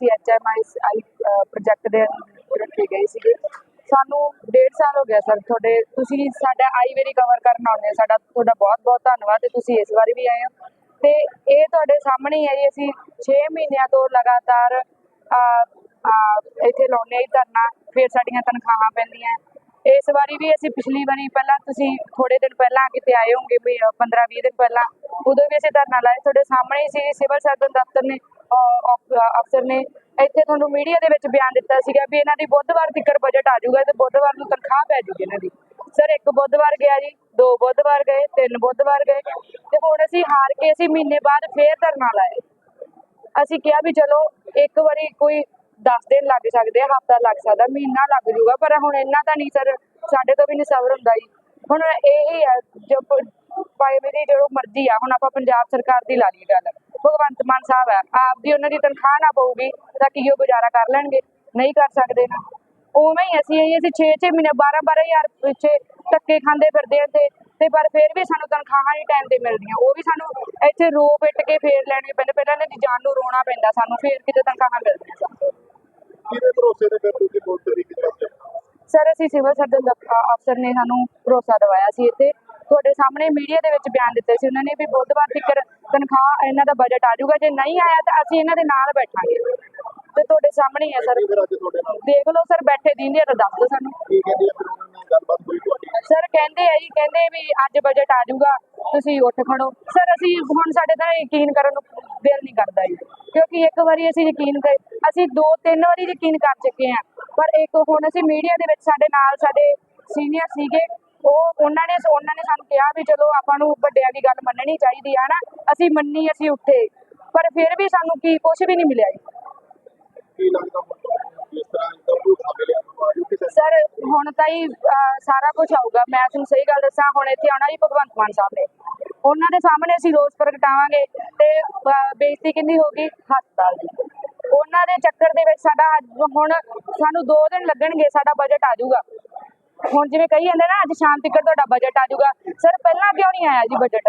ਅਸੀਂ ਐਚਐਮਆਈ ਪ੍ਰੋਜੈਕਟ ਦੇ ਰੱਖੇ ਗਏ ਸੀਗੇ। ਸਾਨੂੰ ਡੇਢ ਸਾਲ ਹੋ ਗਿਆ ਸਰ ਤੁਹਾਡੇ, ਤੁਸੀਂ ਸਾਡਾ ਆਈ ਵੇਰੀ ਕਵਰ ਕਰਨ ਆਉਂਦੇ ਸਾਡਾ ਤੁਹਾਡਾ ਬਹੁਤ ਬਹੁਤ ਧੰਨਵਾਦ ਤੇ ਤੁਸੀਂ ਇਸ ਵਾਰੀ ਵੀ ਆਏ ਹੋ। ਤੇ ਇਹ ਤੁਹਾਡੇ ਸਾਹਮਣੇ ਹੈ ਜੀ, ਅਸੀਂ 6 ਮਹੀਨਿਆਂ ਤੋਂ ਲਗਾਤਾਰ ਇੱਥੇ ਲਾਉਂਦੇ ਹਾਂ ਧਰਨਾ, ਫਿਰ ਸਾਡੀਆਂ ਤਨਖਾਹਾਂ ਪੈਂਦੀਆਂ। ਇਸ ਵਾਰੀ ਵੀ ਅਸੀਂ ਪਿਛਲੀ ਵਾਰੀ ਪਹਿਲਾਂ ਤੁਸੀਂ ਥੋੜੇ ਦਿਨ ਪਹਿਲਾਂ ਕਿਤੇ ਆਏ ਹੋਗੇ ਵੀ 15 20 ਦਿਨ ਪਹਿਲਾਂ, ਉਦੋਂ ਵੀ ਅਸੀਂ ਧਰਨਾ ਲਾਇਆ। ਤੁਹਾਡੇ ਸਾਹਮਣੇ ਸੀ, ਸਿਵਲ ਸਰਜਨ ਦਫ਼ਤਰ ਨੇ ਅਫਸਰ ਨੇ ਇੱਥੇ ਤੁਹਾਨੂੰ ਮੀਡੀਆ ਦੇ ਵਿੱਚ ਬਿਆਨ ਦਿੱਤਾ ਸੀਗਾ ਵੀ ਇਹਨਾਂ ਦੀ ਬੁੱਧਵਾਰ ਤੱਕ ਬਜਟ ਆ ਜਾਊਗਾ ਤੇ ਬੁੱਧਵਾਰ ਨੂੰ ਤਨਖਾਹ ਪੈ ਜੂਗੀ ਇਹਨਾਂ ਦੀ। ਸਰ, ਇੱਕ ਬੁੱਧਵਾਰ ਗਿਆ ਜੀ, ਦੋ ਬੁੱਧਵਾਰ ਗਏ, ਤਿੰਨ ਬੁੱਧਵਾਰ ਗਏ ਤੇ ਹੁਣ ਅਸੀਂ ਹਾਰ ਕੇ ਅਸੀਂ ਮਹੀਨੇ ਬਾਅਦ ਫੇਰ ਧਰਨਾ ਲਾਇਆ। ਅਸੀਂ ਕਿਹਾ ਵੀ ਚਲੋ, ਇੱਕ ਵਾਰੀ ਕੋਈ 10 ਦਿਨ ਲੱਗ ਸਕਦੇ ਆ, ਹਫਤਾ ਲੱਗ ਸਕਦਾ, ਮਹੀਨਾ ਲੱਗ ਜੂਗਾ ਪਰ ਹੁਣ ਇੰਨਾ ਤਾਂ ਨਹੀਂ ਸਰ, ਸਾਡੇ ਤੋਂ ਵੀ ਨਹੀਂ ਸਬਰ ਹੁੰਦਾ ਜੀ। ਹੁਣ ਇਹ ਹੀ ਹੈ ਜੋ ਪ- ਭਾਵੇਂ ਮੇਰੀ ਜੋ ਮਰਜ਼ੀ ਆ, ਹੁਣ ਆਪਾਂ ਪੰਜਾਬ ਸਰਕਾਰ ਦੀ ਲਾ ਲਈ ਗੱਲ। ਭਗਵੰਤ ਮਾਨ ਸਾਹਿਬ ਹੈ ਆਪਦੀ ਉਹਨਾਂ ਦੀ ਤਨਖਾਹ ਨਾ ਪਊਗੀ ਤਾਂ ਕੀ ਉਹ ਗੁਜ਼ਾਰਾ ਕਰ ਲੈਣਗੇ? ਨਹੀਂ ਕਰ ਸਕਦੇ ਨਾ। ਉਵੇਂ ਹੀ ਅਸੀਂ ਇਹ ਅਸੀਂ 6-6 ਮਹੀਨੇ 12-12000 ਪਿੱਛੇ ਧੱਕੇ ਖਾਂਦੇ ਫਿਰਦੇ ਤੇ ਤੇ ਪਰ ਫਿਰ ਵੀ ਸਾਨੂੰ ਤਨਖਾਹਾਂ ਨਹੀਂ ਟਾਈਮ ਤੇ ਮਿਲਦੀਆਂ। ਉਹ ਵੀ ਸਾਨੂੰ ਇੱਥੇ ਰੋ ਪਿੱਟ ਕੇ ਫੇਰ ਲੈਣੇ ਪੈਂਦੇ ਪਹਿਲਾਂ ਇਹਨਾਂ ਦੀ ਜਾਨ ਨੂੰ ਰੋਣਾ ਪੈਂਦਾ ਸਾਨੂੰ ਫੇਰ ਕਿਤੇ ਤਨਖਾਹਾਂ ਮਿਲਦੀਆਂ ਸਾਨੂੰ। ਕਿਹਦੇ ਭਰੋਸੇ ਤੇ ਫਿਰ ਤੁਸੀਂ ਦੇ ਕੀਤਾ ਸਰ ਅਸੀਂ ਸਿਵਲ ਸਰਜਨ ਅਫਸਰ ਨੇ ਸਾਨੂੰ ਭਰੋਸਾ ਦਿਵਾਇਆ ਸੀ ਇੱਥੇ। ਤੁਹਾਡੇ ਸਾਹਮਣੇ ਮੀਡੀਆ ਦੇ ਵਿੱਚ ਬਿਆਨ ਦਿੱਤੇ ਸੀ। ਉਹਨਾਂ ਨੇ ਵੀ ਬੁੱਧਵਾਰ ਤੱਕ ਤਨਖਾਹ ਇਹਨਾਂ ਦਾ ਬਜਟ ਆ ਜਾਊਗਾ। ਜੇ ਨਹੀਂ ਆਇਆ ਤਾਂ ਅਸੀਂ ਇਹਨਾਂ ਦੇ ਨਾਲ ਬੈਠਾਂਗੇ। ਤੇ ਤੁਹਾਡੇ ਸਾਹਮਣੇ ਹੀ ਸਰ। ਦੇਖ ਲਓ ਸਰ ਬੈਠੇ ਦਿੰਦੇ ਤਾਂ ਦੱਸ ਦਿਓ ਸਾਨੂੰ। ਸਰ ਕਹਿੰਦੇ ਆ ਜੀ ਕਹਿੰਦੇ ਵੀ ਅੱਜ ਬਜਟ ਆ ਜਾਊਗਾ ਤੁਸੀਂ ਉੱਠ ਖੜੋ। ਸਰ ਅਸੀਂ ਹੁਣ ਸਾਡੇ ਤਾਂ ਯਕੀਨ ਕਰਨ ਨੂੰ ਦਿਲ ਨਹੀਂ ਕਰਦਾ ਜੀ। ਕਿਉਂਕਿ ਇੱਕ ਵਾਰੀ ਅਸੀਂ ਯਕੀਨ ਕਰ ਅਸੀਂ ਦੋ ਤਿੰਨ ਵਾਰੀ ਯਕੀਨ ਕਰ ਚੁੱਕੇ ਆ ਪਰ ਇੱਕ ਹੁਣ ਅਸੀਂ ਮੀਡੀਆ ਦੇ ਵਿੱਚ ਸਾਡੇ ਨਾਲ ਸਾਡੇ ਸੀਨੀਅਰ ਸੀਗੇ। ਉਹ ਉਹਨਾਂ ਨੇ ਉਹਨਾਂ ਨੇ ਸਾਨੂੰ ਕਿਹਾ ਵੀ ਚਲੋ ਆਪਾਂ ਨੂੰ ਵੱਡਿਆਂ ਦੀ ਗੱਲ ਮੰਨਣੀ ਚਾਹੀਦੀ ਆ ਨਾ ਅਸੀਂ ਮੰਨੀ ਅਸੀਂ ਉੱਠੇ। ਪਰ ਫਿਰ ਵੀ ਸਾਨੂੰ ਕੀ ਕੁਝ ਵੀ ਨਹੀਂ ਮਿਲਿਆ ਜੀ। ਕੀ ਲੱਗਦਾ ਹੁਣ ਇਸ ਤਰ੍ਹਾਂ ਦਾ ਭਰੋਸਾ ਮਿਲਿਆ ਤੁਹਾਨੂੰ ਕਿਸੇ ਸਰ ਹੁਣ ਤਾਂ ਹੀ ਸਾਰਾ ਕੁਝ ਆਊਗਾ। ਮੈਂ ਤੁਹਾਨੂੰ ਸਹੀ ਗੱਲ ਦੱਸਾਂ ਹੁਣ ਇੱਥੇ ਆਉਣਾ ਹੀ ਭਗਵੰਤ ਮਾਨ ਸਾਹਿਬ ਨੇ। ਉਹਨਾਂ ਦੇ ਸਾਹਮਣੇ ਅਸੀਂ ਰੋਸ ਪ੍ਰਗਟਾਵਾਂਗੇ ਤੇ ਬੇਇੱਜ਼ਤੀ ਕਿੰਨੀ ਹੋਗੀ ਹਸਪਤਾਲ ਦੀ। ਉਹਨਾਂ ਦੇ ਚੱਕਰ ਦੇ ਵਿੱਚ ਸਾਡਾ ਹੁਣ ਸਾਨੂੰ 2 ਦਿਨ ਲੱਗਣਗੇ ਸਾਡਾ ਬਜਟ ਆ ਜਾਊਗਾ। ਹੁਣ ਜਿਵੇਂ ਕਹੀ ਜਾਂਦੇ ਨਾ ਅੱਜ ਸ਼ਾਮ ਤੱਕ ਤੁਹਾਡਾ ਬਜਟ ਆ ਜਾਊਗਾ। ਸਰ, ਪਹਿਲਾਂ ਕਿਉਂ ਨਹੀਂ ਆਇਆ ਜੀ ਬਜਟ